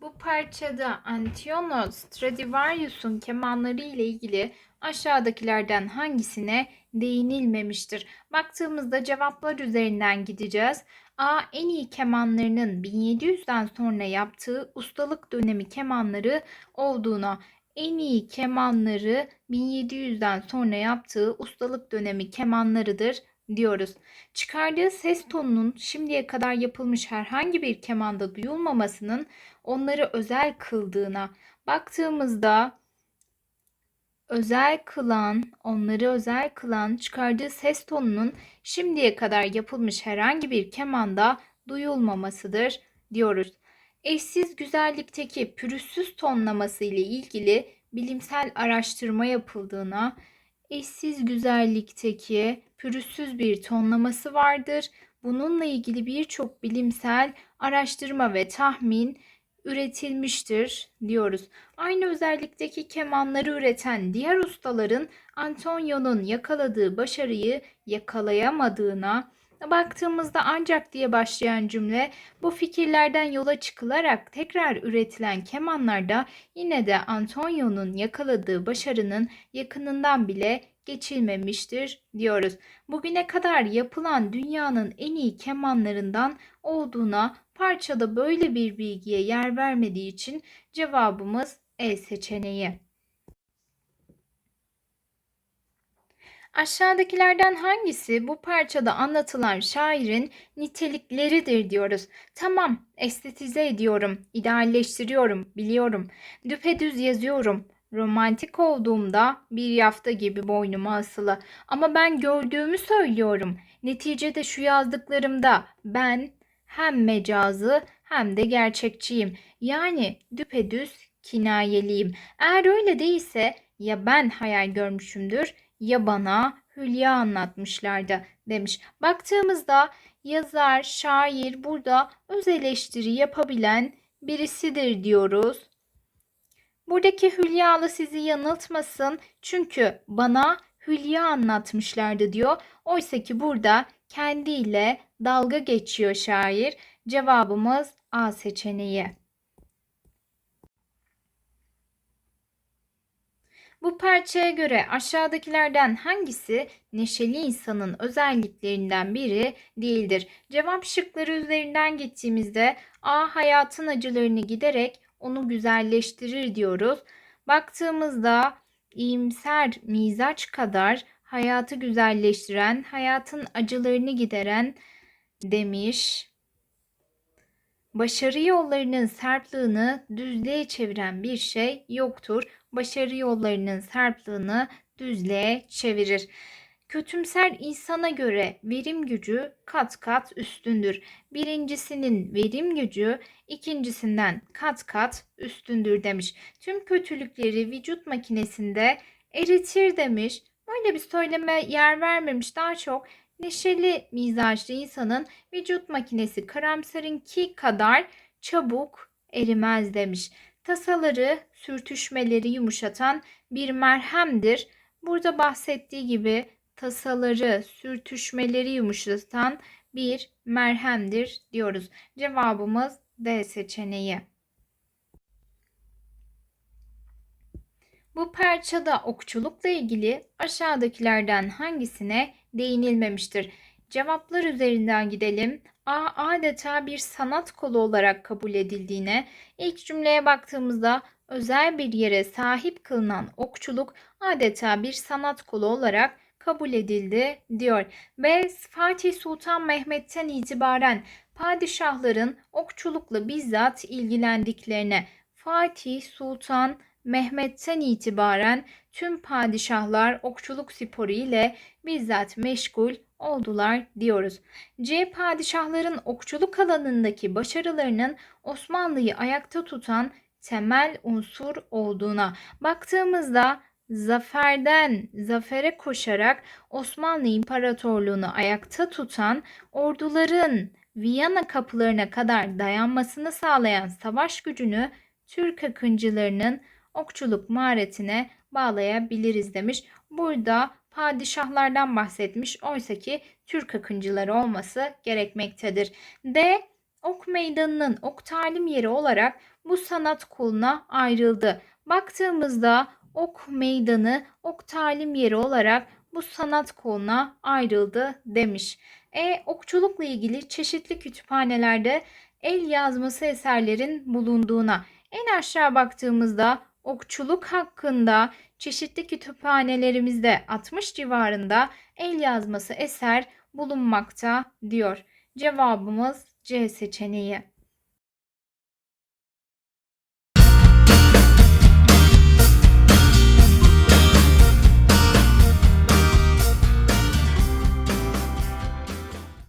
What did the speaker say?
Bu parçada Antonio Stradivarius'un kemanları ile ilgili aşağıdakilerden hangisine değinilmemiştir? Baktığımızda cevaplar üzerinden gideceğiz. A. En iyi kemanlarının 1700'den sonra yaptığı ustalık dönemi kemanları olduğuna, en iyi kemanları 1700'den sonra yaptığı ustalık dönemi kemanlarıdır diyoruz. Çıkardığı ses tonunun şimdiye kadar yapılmış herhangi bir kemanda duyulmamasının onları özel kıldığına baktığımızda özel kılan, onları özel kılan çıkardığı ses tonunun şimdiye kadar yapılmış herhangi bir kemanda duyulmamasıdır diyoruz. Eşsiz güzellikteki pürüzsüz tonlaması ile ilgili bilimsel araştırma yapıldığına, eşsiz güzellikteki pürüzsüz bir tonlaması vardır. Bununla ilgili birçok bilimsel araştırma ve tahmin üretilmiştir diyoruz. Aynı özellikteki kemanları üreten diğer ustaların Antonio'nun yakaladığı başarıyı yakalayamadığına baktığımızda ancak diye başlayan cümle bu fikirlerden yola çıkılarak tekrar üretilen kemanlarda yine de Antonio'nun yakaladığı başarının yakınından bile geçilmemiştir diyoruz. Bugüne kadar yapılan dünyanın en iyi kemanlarından olduğuna parçada böyle bir bilgiye yer vermediği için cevabımız E seçeneği. Aşağıdakilerden hangisi bu parçada anlatılan şairin nitelikleridir diyoruz. Tamam, estetize ediyorum, idealleştiriyorum, biliyorum. Düpedüz yazıyorum. Romantik olduğumda bir yafta gibi boynuma asılı. Ama ben gördüğümü söylüyorum. Neticede şu yazdıklarımda ben hem mecazı hem de gerçekçiyim. Yani düpedüz kinayeliyim. Eğer öyle değilse ya ben hayal görmüşümdür ya bana hülya anlatmışlardı demiş. Baktığımızda yazar, şair burada öz eleştiri yapabilen birisidir diyoruz. Buradaki hülyalı sizi yanıltmasın çünkü bana hülya anlatmışlardı diyor. Oysa ki burada kendiyle dalga geçiyor şair. Cevabımız A seçeneği. Bu parçaya göre aşağıdakilerden hangisi neşeli insanın özelliklerinden biri değildir? Cevap şıkları üzerinden gittiğimizde A hayatın acılarını giderek onu güzelleştirir diyoruz. Baktığımızda iyimser mizaç kadar hayatı güzelleştiren, hayatın acılarını gideren demiş. Başarı yollarının serpliğini düzlüğe çeviren bir şey yoktur. Başarı yollarının serpliğini düzlüğe çevirir. Kötümser insana göre verim gücü kat kat üstündür. Birincisinin verim gücü ikincisinden kat kat üstündür demiş. Tüm kötülükleri vücut makinesinde eritir demiş. Böyle bir söyleme yer vermemiş. Daha çok neşeli mizaçlı insanın vücut makinesi karamsarınki kadar çabuk erimez demiş. Tasaları, sürtüşmeleri yumuşatan bir merhemdir. Burada bahsettiği gibi tasaları, sürtüşmeleri yumuşatan bir merhemdir diyoruz. Cevabımız D seçeneği. Bu parçada okçulukla ilgili aşağıdakilerden hangisine değinilmemiştir? Cevaplar üzerinden gidelim. A adeta bir sanat kolu olarak kabul edildiğine, ilk cümleye baktığımızda özel bir yere sahip kılınan okçuluk adeta bir sanat kolu olarak kabul edildi diyor. Ve Fatih Sultan Mehmet'ten itibaren padişahların okçulukla bizzat ilgilendiklerine Fatih Sultan Mehmet'ten itibaren tüm padişahlar okçuluk sporu ile bizzat meşgul oldular diyoruz. C padişahların okçuluk alanındaki başarılarının Osmanlı'yı ayakta tutan temel unsur olduğuna baktığımızda zaferden zafere koşarak Osmanlı İmparatorluğunu ayakta tutan orduların Viyana kapılarına kadar dayanmasını sağlayan savaş gücünü Türk akıncılarının okçuluk maharetine bağlayabiliriz demiş. Burada padişahlardan bahsetmiş. Oysa ki Türk akıncıları olması gerekmektedir. D. ok meydanının ok talim yeri olarak bu sanat koluna ayrıldı. Baktığımızda ok meydanı ok talim yeri olarak bu sanat koluna ayrıldı demiş. E okçulukla ilgili çeşitli kütüphanelerde el yazması eserlerin bulunduğuna en aşağı baktığımızda okçuluk hakkında çeşitli kütüphanelerimizde 60 civarında el yazması eser bulunmakta diyor. Cevabımız C seçeneği.